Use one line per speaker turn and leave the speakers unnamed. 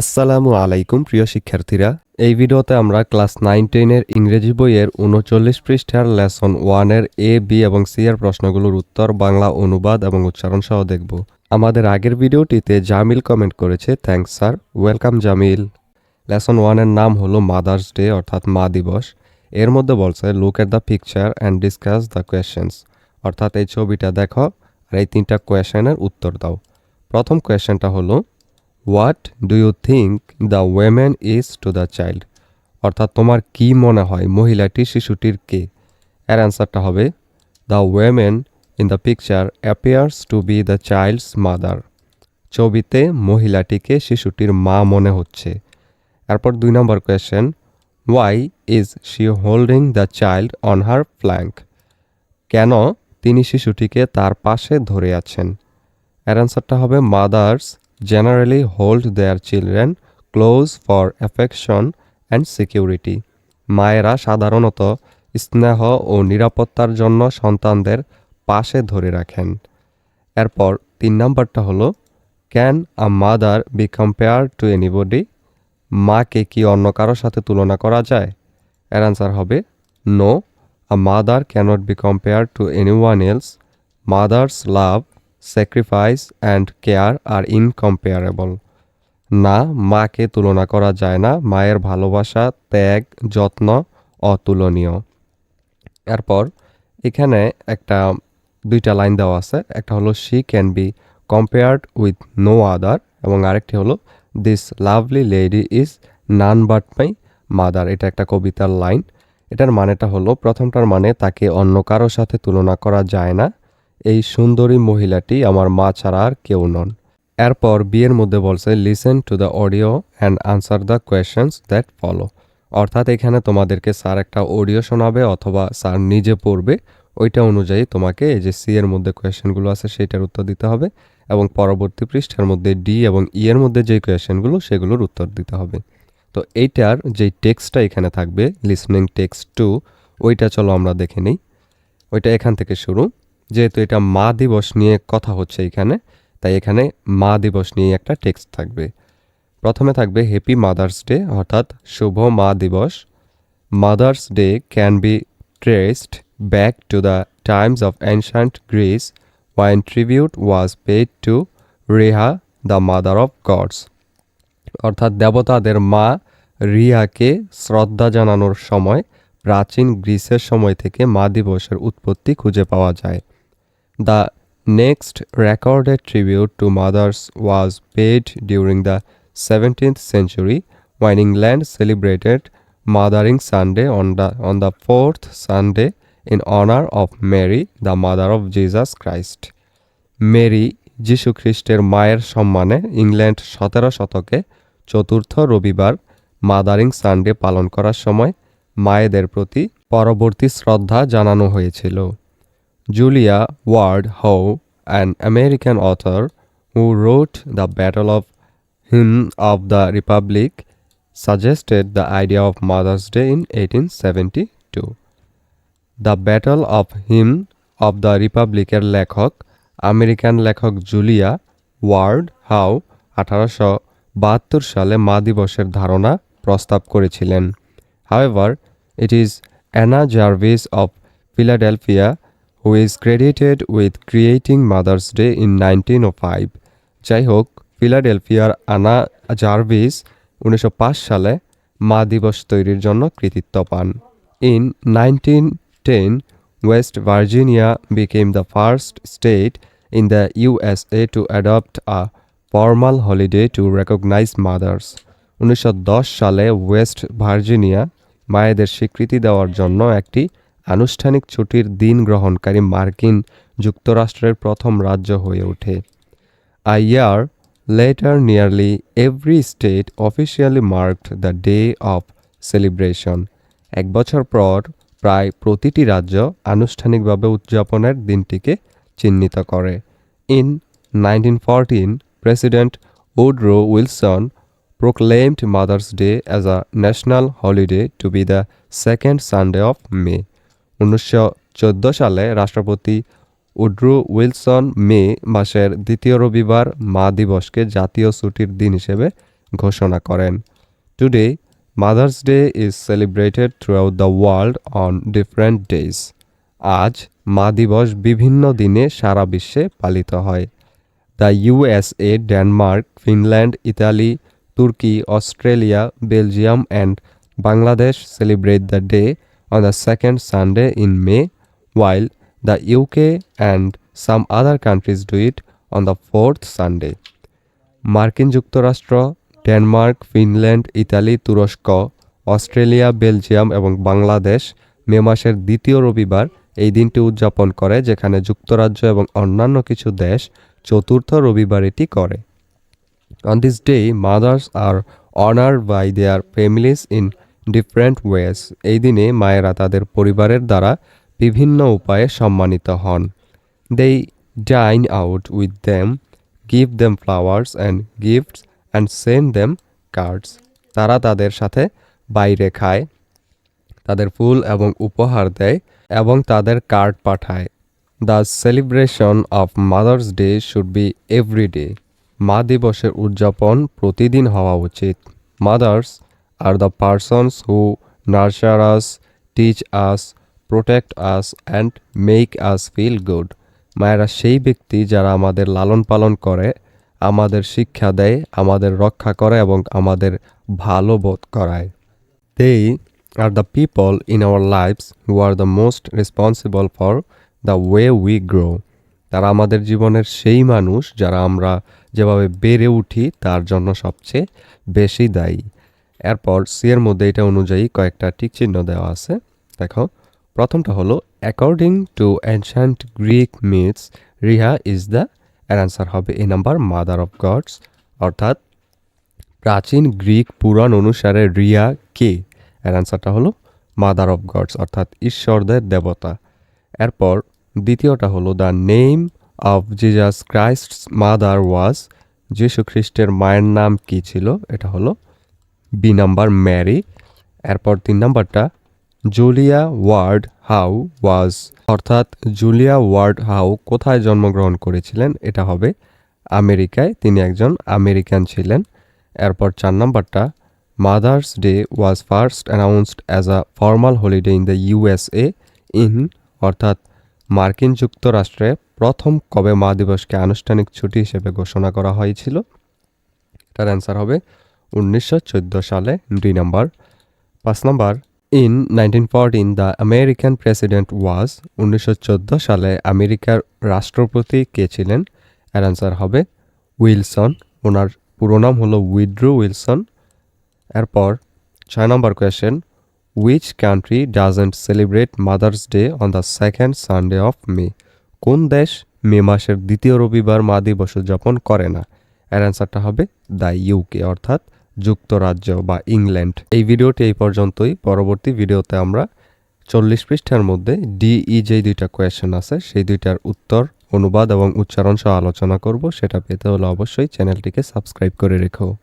আসসালামু আলাইকুম, প্রিয় শিক্ষার্থীরা। এই ভিডিওতে আমরা ক্লাস নাইন টেনের ইংরেজি বইয়ের উনচল্লিশ পৃষ্ঠার লেসন ওয়ানের এ, বি এবং সি এর প্রশ্নগুলোর উত্তর, বাংলা অনুবাদ এবং উচ্চারণ সহ দেখব। আমাদের আগের ভিডিওটিতে জামিল কমেন্ট করেছে thanks sir welcome Jamil. Lesson ওয়ানের নাম হলো মাদার্স ডে, অর্থাৎ মা দিবস। এর মধ্যে বলছে look at the picture and discuss the questions অর্থাৎ এই ছবিটা দেখো আর এই তিনটা কোয়েশ্চেনের উত্তর দাও। প্রথম কোয়েশ্চেনটা হলো what do you think the woman is to the child অর্থাৎ তোমার কি মনে হয় মহিলাটি শিশুটির কে? এর অ্যান্সারটা হবে the woman in the picture appears to be the child's mother ছবিতে মহিলাটিকে শিশুটির মা মনে হচ্ছে। এরপর দুই নম্বর question why is she holding the child on her flank কেন তিনি শিশুটিকে তার পাশে ধরে আছেন? এর অ্যান্সারটা হবে mothers generally hold their children close for affection and security মায়েরা সাধারণত স্নেহ ও নিরাপত্তার জন্য সন্তানদের পাশে ধরে রাখেন। এরপর তিন নম্বরটা হলো can a mother be compare to anybody মাকে কি অন্য কারোর সাথে তুলনা করা যায়? এর অ্যান্সার হবে no a mother cannot be compare to anyone else mother's love sacrifice and care are incomparable না, মাকে তুলনা করা যায় না। মায়ের ভালোবাসা, ত্যাগ, যত্ন অতুলনীয়। এরপর এখানে একটা, দুইটা লাইন দেওয়া আছে। একটা হলো she can be compared with no other এবং আরেকটি হলো this lovely lady is none but my mother এটা একটা কবিতার লাইন এটার মানেটা হলো, প্রথমটার মানে তাকে অন্য কারোর সাথে তুলনা করা যায় না। এই সুন্দরী মহিলাটি আমার মা ছাড়া আর কেউ নন। এরপর বিয়ের মধ্যে বলছে listen to the audio and answer the questions that follow অর্থাৎ এখানে তোমাদেরকে স্যার একটা অডিও শোনাবে অথবা স্যার নিজে পড়বে, ওইটা অনুযায়ী তোমাকে এই যে সি এর মধ্যে কোয়েশ্চেনগুলো আছে সেটার উত্তর দিতে হবে এবং পরবর্তী পৃষ্ঠার মধ্যে ডি এবং ই এর মধ্যে যে কোয়েশ্চেনগুলো সেগুলোর উত্তর দিতে হবে। তো এইটার যেই টেক্সটটা এখানে থাকবে লিসনিং টেক্সট টু ওইটা চলো আমরা দেখে নিই। ওইটা এখান থেকে শুরু। যেহেতু এটা মা দিবস নিয়ে কথা হচ্ছে এখানে, তাই এখানে মা দিবস নিয়ে একটা টেক্সট থাকবে। প্রথমে থাকবে হ্যাপি মাদার্স ডে অর্থাৎ শুভ মা দিবস। Mother's Day can be traced back to the times of ancient Greece when tribute was paid to Rhea the mother of gods অর্থাৎ দেবতাদের মা রিয়াকে শ্রদ্ধা জানানোর সময়, প্রাচীন গ্রিসের সময় থেকে মা দিবসের উৎপত্তি খুঁজে পাওয়া যায়। The next recorded tribute to mothers was paid during the seventeenth century when England celebrated Mothering Sunday on the, on the fourth Sunday in honor of Mary, the mother of Jesus Christ. Mary যীশু খ্রিস্টের মায়ের সম্মানে England সতেরো শতকে চতুর্থ রবিবার mothering Sunday পালন করার সময় মায়েদের প্রতি পরবর্তী শ্রদ্ধা জানানো হয়েছিল Julia Ward Howe an American author who wrote the battle of hymn of the republic suggested the idea of Mother's Day in 1872. The battle of hymn of the রিপাবলিকের লেখক আমেরিকান লেখক জুলিয়া ওয়ার্ড হাউ আঠারোশো বাহাত্তর সালে মা দিবসের ধারণা প্রস্তাব করেছিলেন however it is Anna Jarvis of Philadelphia who is credited with creating Mother's Day in nineteen o five যাই হোক ফিলাডেলফিয়ার আনা জার্ভিস উনিশশো পাঁচ সালে মা দিবস তৈরির জন্য কৃতিত্ব পান। In nineteen ten West Virginia became the first state in the USA to adopt a formal holiday to recognise mothers উনিশশো দশ সালে ওয়েস্ট ভার্জিনিয়া মায়েদের স্বীকৃতি দেওয়ার জন্য একটি আনুষ্ঠানিক ছুটির দিন গ্রহণকারী মার্কিন যুক্তরাষ্ট্রের প্রথম রাজ্য হয়ে ওঠে। A year later nearly every state officially marked the day of celebration এক বছর পর প্রায় প্রতিটি রাজ্য আনুষ্ঠানিকভাবে উদযাপনের দিনটিকে চিহ্নিত করে। In nineteen fourteen President Woodrow Wilson proclaimed Mother's Day as a national holiday to be the second Sunday of May উনিশশো চোদ্দ সালে রাষ্ট্রপতি উড্রু উইলসন মে মাসের দ্বিতীয় রবিবার মা দিবসকে জাতীয় ছুটির দিন হিসেবে ঘোষণা করেন। Today Mother's Day is celebrated throughout the world on different days আজ মা দিবস বিভিন্ন দিনে সারা বিশ্বে পালিত হয়। The USA Denmark Finland Italy Turkey Australia Belgium and Bangladesh celebrate the day on the second Sunday in May, while the UK and some other countries do it on the fourth Sunday. মার্কিন যুক্তরাষ্ট্র Denmark Finland Italy তুরস্ক Australia Belgium এবং বাংলাদেশ মে মাসের দ্বিতীয় রবিবার এই দিনটি উদযাপন করে যেখানে যুক্তরাজ্য এবং অন্যান্য কিছু দেশ চতুর্থ রবিবার এটি করে On this day, mothers are honored by their families in different ways. এই দিনে মায়েরা তাদের পরিবারের দ্বারা বিভিন্ন উপায়ে সম্মানিত হন। They dine out with them give them flowers and gifts and send them cards তারা তাদের সাথে বাইরে খায়, তাদের ফুল এবং উপহার দেয় এবং তাদের কার্ড পাঠায়। The celebration of Mother's Day should be every day মা দিবসের উদযাপন প্রতিদিন হওয়া উচিত। Mothers are the persons who nurture us teach us protect us and make us feel good মায়েরা সেই ব্যক্তি যারা আমাদের লালন পালন করে, আমাদের শিক্ষা দেয়, আমাদের রক্ষা করে এবং আমাদের ভালো বোধ করায়। They are the people in our lives who are the most responsible for the way we grow. তারা আমাদের জীবনের সেই মানুষ যারা আমরা যেভাবে বেড়ে উঠি, তার জন্য সবচেয়ে বেশি দায়ী। এরপর সি এর মধ্যে এটা অনুযায়ী কয়েকটা টিক চিহ্ন দেওয়া আছে। দেখো, প্রথমটা হলো according to ancient Greek myths Rhea is the এর অ্যান্সার হবে A number mother of gods অর্থাৎ, প্রাচীন গ্রিক পুরাণ অনুসারে রিয়া কে? এর অ্যান্সারটা হলো মাদার অফ গডস অর্থাৎ, ঈশ্বরদের দেবতা এরপর, দ্বিতীয়টা হলো the name of Jesus Christ's mother was যীশু খ্রিস্টের মায়ের নাম কি ছিল? এটা হলো বি নাম্বার ম্যারি, এরপর তিন নাম্বারটা জুলিয়া ওয়ার্ড হাউ ওয়াজ। অর্থাৎ জুলিয়া ওয়ার্ড হাউ কোথায় জন্মগ্রহণ করেছিলেন? এটা হবে আমেরিকায়। তিনি একজন আমেরিকান ছিলেন। এরপর চার নাম্বারটা Mother's Day was first announced as a formal holiday in the USA in, অর্থাৎ মার্কিন যুক্তরাষ্ট্রে প্রথম কবে মা দিবসকে আনুষ্ঠানিক ছুটি হিসেবে ঘোষণা করা হয়েছিল? এটার অ্যান্সার হবে উনিশশো চোদ্দ সালে দুই নম্বর। পাঁচ নম্বর in nineteen fourteen the American president was উনিশশো চোদ্দ সালে আমেরিকার রাষ্ট্রপতি কে ছিলেন? এর অ্যান্সার হবে উইলসন। ওনার পুরো নাম হলো উইড্রো উইলসন। এরপর ছয় নম্বর question which country doesn't celebrate Mother's Day on the second Sunday of May কোন দেশ মে মাসের দ্বিতীয় রবিবার মা দিবস উদযাপন করে না? এর অ্যান্সারটা হবে দ্য ইউকে অর্থাৎ যুক্তরাজ্য বা ইংল্যান্ড। এই ভিডিওটি এই পর্যন্তই। পরবর্তী ভিডিওতে আমরা চল্লিশ পৃষ্ঠার মধ্যে ডিই যে দুইটা কোয়েশন আছে, সেই দুইটার উত্তর, অনুবাদ এবং উচ্চারণ সহ আলোচনা করব। সেটা পেতে হলে অবশ্যই চ্যানেলটিকে সাবস্ক্রাইব করে রেখো।